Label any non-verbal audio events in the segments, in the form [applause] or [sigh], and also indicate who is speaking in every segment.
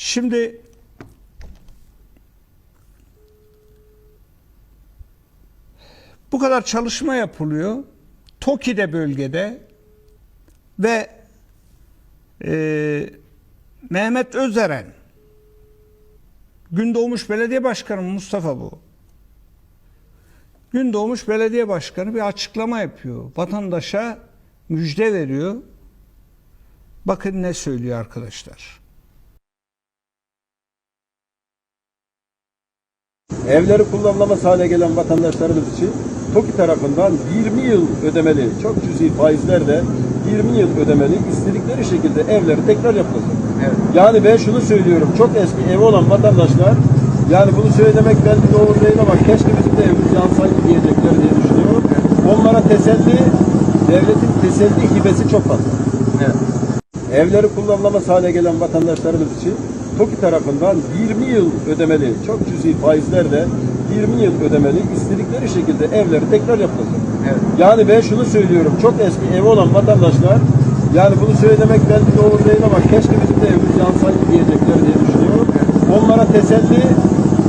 Speaker 1: Şimdi bu kadar çalışma yapılıyor. Toki'de bölgede ve e, Mehmet Özeren Gündoğmuş Belediye Başkanı Mustafa bu. Gündoğmuş Belediye Başkanı bir açıklama yapıyor. Vatandaşa müjde veriyor. Bakın ne söylüyor arkadaşlar.
Speaker 2: Evleri kullanılamaz hale gelen vatandaşlarımız için TOKİ tarafından 20 yıl ödemeli, çok cüzi faizlerle 20 yıl ödemeli istedikleri şekilde evleri tekrar yapılacak. Yani ben şunu söylüyorum, çok eski evi olan vatandaşlar yani bunu söylemek belki doğru değil ama keşke bizim de evimiz yansaydı diyecekler diye düşünüyorum. Onlara teselli, devletin teselli hibesi çok fazla. Evleri kullanılamaz hale gelen vatandaşlarımız için TOKİ tarafından 20 yıl ödemeli, çok cüzi faizlerle 20 yıl ödemeli istedikleri şekilde evleri tekrar yapılacak. Yani ben şunu söylüyorum, çok eski evi olan vatandaşlar yani bunu söylemek belki doğru değil ama keşke bizim de evimiz yansaydı diyecekler diye düşünüyorum. Onlara teselli,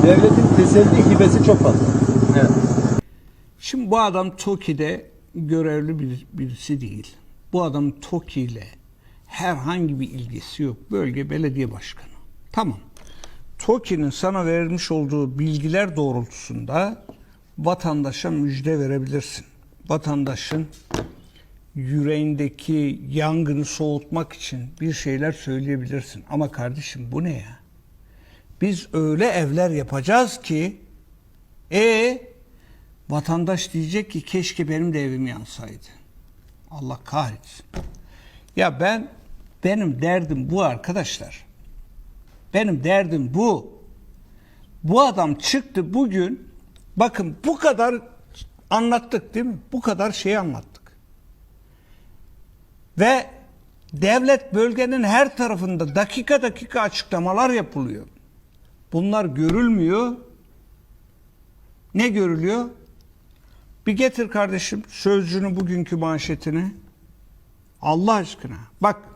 Speaker 2: devletin teselli hibesi çok fazla.
Speaker 1: Şimdi bu adam TOKİ'de görevli bir, birisi değil. Bu adam TOKİ ile herhangi bir ilgisi yok. Bölge belediye başkanı. Tamam. TOKİ'nin sana verilmiş olduğu bilgiler doğrultusunda vatandaşa müjde verebilirsin. Vatandaşın yüreğindeki yangını soğutmak için bir şeyler söyleyebilirsin. Ama kardeşim bu ne ya? Biz öyle evler yapacağız ki e vatandaş diyecek ki keşke benim de evim yansaydı. Allah kahretsin. Ya ben benim derdim bu arkadaşlar. Benim derdim bu. Bu adam çıktı bugün bakın bu kadar anlattık değil mi? Bu kadar şeyi anlattık. Ve devlet bölgenin her tarafında dakika dakika açıklamalar yapılıyor. Bunlar görülmüyor. Ne görülüyor? Bir getir kardeşim sözcünü bugünkü manşetini. Allah aşkına. Bak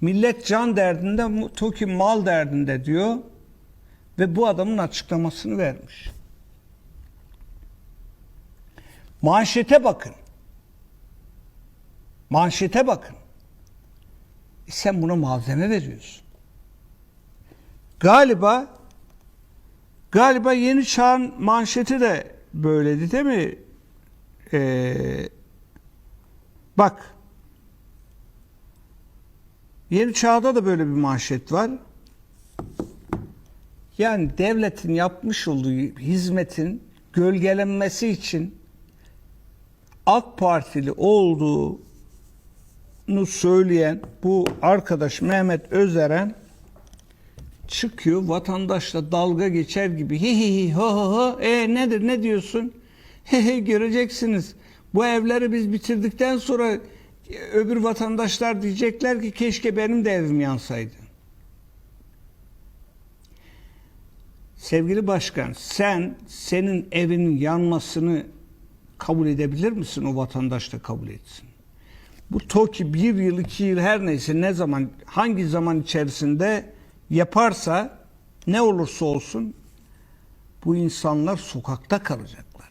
Speaker 1: millet can derdinde, TOKİ mal derdinde diyor. Ve bu adamın açıklamasını vermiş. Manşete bakın. Manşete bakın. E sen buna malzeme veriyorsun. Galiba galiba yeni çağın manşeti de böyledi değil mi? Ee, bak yeni çağda da böyle bir manşet var. Yani devletin yapmış olduğu hizmetin gölgelenmesi için AK Partili olduğunu söyleyen bu arkadaş Mehmet Özeren çıkıyor vatandaşla dalga geçer gibi hi hi hi ho ho ho e nedir ne diyorsun he he göreceksiniz bu evleri biz bitirdikten sonra öbür vatandaşlar diyecekler ki keşke benim de evim yansaydı. Sevgili başkan sen senin evinin yanmasını kabul edebilir misin o vatandaş da kabul etsin. Bu TOKİ bir yıl iki yıl her neyse ne zaman hangi zaman içerisinde yaparsa ne olursa olsun bu insanlar sokakta kalacaklar.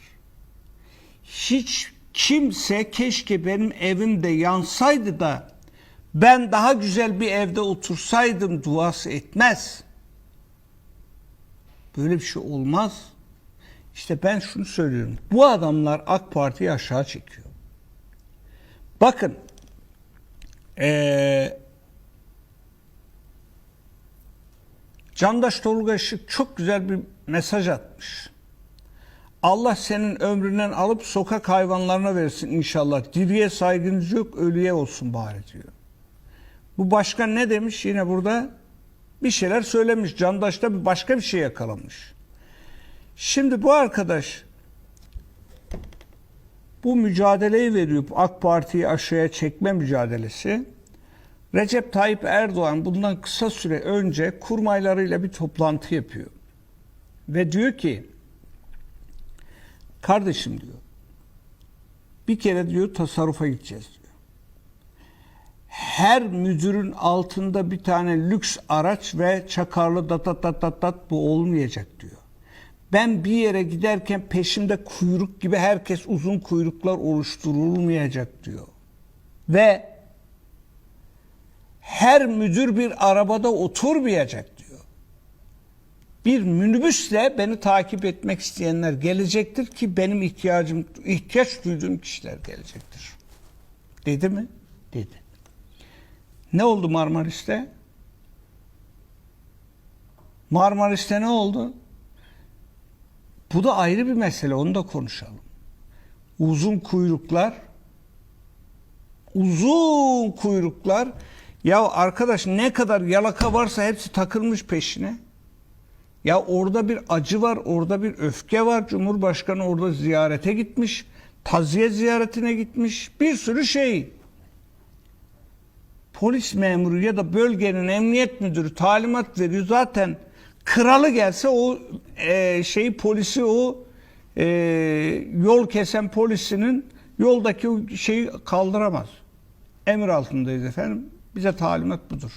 Speaker 1: Hiç kimse keşke benim evimde yansaydı da ben daha güzel bir evde otursaydım duası etmez. Böyle bir şey olmaz. İşte ben şunu söylüyorum. Bu adamlar AK Parti'yi aşağı çekiyor. Bakın ee, Candaş Tolga Işık çok güzel bir mesaj atmış. Allah senin ömründen alıp sokak hayvanlarına versin inşallah. Diriye saygınız yok, ölüye olsun bari diyor. Bu başkan ne demiş yine burada? Bir şeyler söylemiş. Candaş'ta başka bir şey yakalamış. Şimdi bu arkadaş bu mücadeleyi veriyor. AK Parti'yi aşağıya çekme mücadelesi. Recep Tayyip Erdoğan bundan kısa süre önce kurmaylarıyla bir toplantı yapıyor. Ve diyor ki kardeşim diyor bir kere diyor tasarrufa gideceğiz diyor. her müdürün altında bir tane lüks araç ve çakarlı dat dat dat dat bu olmayacak diyor. Ben bir yere giderken peşimde kuyruk gibi herkes uzun kuyruklar oluşturulmayacak diyor. Ve her müdür bir arabada oturmayacak. Bir minibüsle beni takip etmek isteyenler gelecektir ki benim ihtiyacım ihtiyaç duyduğum kişiler gelecektir. Dedi mi? Dedi. Ne oldu Marmaris'te? Marmaris'te ne oldu? Bu da ayrı bir mesele, onu da konuşalım. Uzun kuyruklar, uzun kuyruklar. Ya arkadaş ne kadar yalaka varsa hepsi takılmış peşine. Ya orada bir acı var, orada bir öfke var. Cumhurbaşkanı orada ziyarete gitmiş. Taziye ziyaretine gitmiş. Bir sürü şey. Polis memuru ya da bölgenin emniyet müdürü talimat veriyor. Zaten kralı gelse o e, şeyi polisi o e, yol kesen polisinin yoldaki şeyi kaldıramaz. Emir altındayız efendim. Bize talimat budur.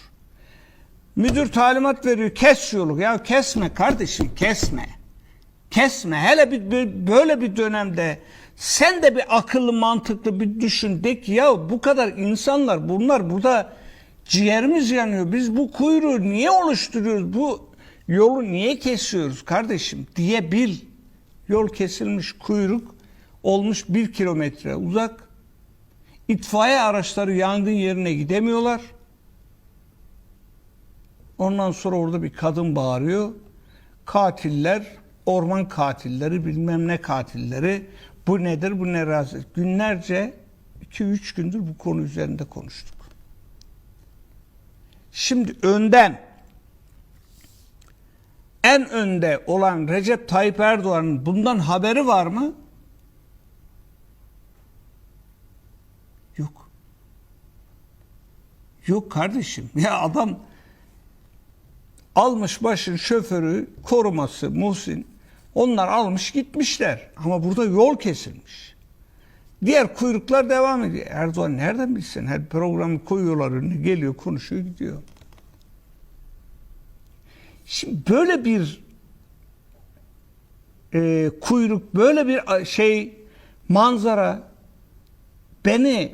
Speaker 1: Müdür talimat veriyor kes şu yolu. Ya kesme kardeşim kesme. Kesme. Hele bir böyle bir dönemde sen de bir akıllı mantıklı bir düşün. De ki ya bu kadar insanlar bunlar burada ciğerimiz yanıyor. Biz bu kuyruğu niye oluşturuyoruz? Bu yolu niye kesiyoruz kardeşim diye bil. Yol kesilmiş kuyruk olmuş bir kilometre uzak. İtfaiye araçları yangın yerine gidemiyorlar. Ondan sonra orada bir kadın bağırıyor. Katiller, orman katilleri, bilmem ne katilleri. Bu nedir, bu ne razı? Günlerce, 2-3 gündür bu konu üzerinde konuştuk. Şimdi önden, en önde olan Recep Tayyip Erdoğan'ın bundan haberi var mı? Yok. Yok kardeşim. [laughs] Ya adam almış başın şoförü, koruması, Muhsin. Onlar almış gitmişler. Ama burada yol kesilmiş. Diğer kuyruklar devam ediyor. Erdoğan nereden bilsin? Her programı koyuyorlar önüne, geliyor, konuşuyor, gidiyor. Şimdi böyle bir e, kuyruk, böyle bir şey, manzara beni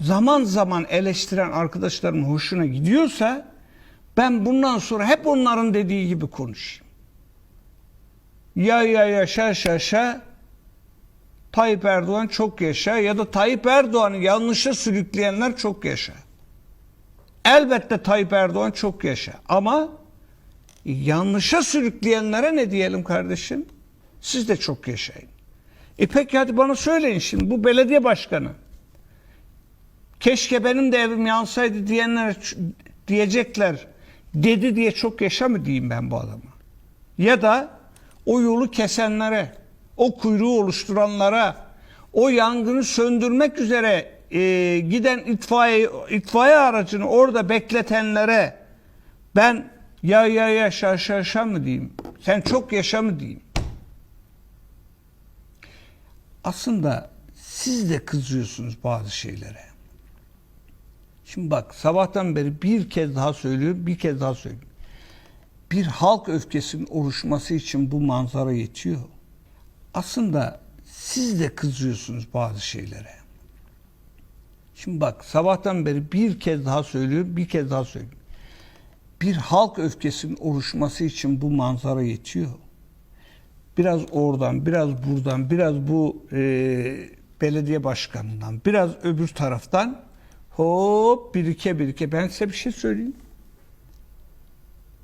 Speaker 1: zaman zaman eleştiren arkadaşlarımın hoşuna gidiyorsa ben bundan sonra hep onların dediği gibi konuşayım. Ya ya yaşa şaşa Tayyip Erdoğan çok yaşa ya da Tayyip Erdoğan'ı yanlışa sürükleyenler çok yaşa. Elbette Tayyip Erdoğan çok yaşa ama yanlışa sürükleyenlere ne diyelim kardeşim? Siz de çok yaşayın. E peki hadi bana söyleyin şimdi bu belediye başkanı keşke benim de evim yansaydı diyenler diyecekler dedi diye çok yaşa mı diyeyim ben bu adama? Ya da o yolu kesenlere, o kuyruğu oluşturanlara, o yangını söndürmek üzere e, giden itfaiye, itfaiye aracını orada bekletenlere ben ya ya yaşa yaşa yaşa mı diyeyim? Sen çok yaşa mı diyeyim? Aslında siz de kızıyorsunuz bazı şeylere. Şimdi bak sabahtan beri bir kez daha söylüyorum, bir kez daha söylüyorum. Bir halk öfkesinin oluşması için bu manzara yetiyor. Aslında siz de kızıyorsunuz bazı şeylere. Şimdi bak sabahtan beri bir kez daha söylüyorum, bir kez daha söylüyorum. Bir halk öfkesinin oluşması için bu manzara yetiyor. Biraz oradan, biraz buradan, biraz bu e, belediye başkanından, biraz öbür taraftan hop birike birike. Ben size bir şey söyleyeyim.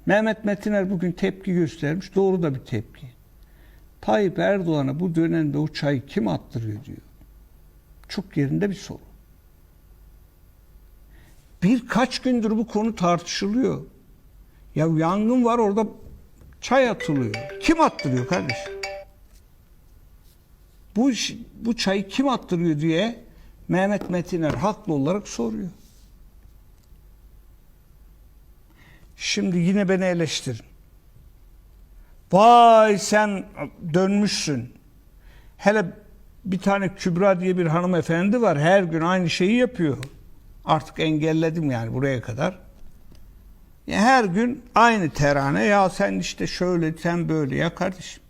Speaker 1: Mehmet Metiner bugün tepki göstermiş. Doğru da bir tepki. Tayyip Erdoğan'a bu dönemde o çayı kim attırıyor diyor. Çok yerinde bir soru. Birkaç gündür bu konu tartışılıyor. Ya yangın var orada çay atılıyor. Kim attırıyor kardeşim? Bu bu çayı kim attırıyor diye Mehmet Metiner haklı olarak soruyor. Şimdi yine beni eleştirin. Vay sen dönmüşsün. Hele bir tane Kübra diye bir hanımefendi var. Her gün aynı şeyi yapıyor. Artık engelledim yani buraya kadar. Her gün aynı terane ya sen işte şöyle sen böyle ya kardeşim.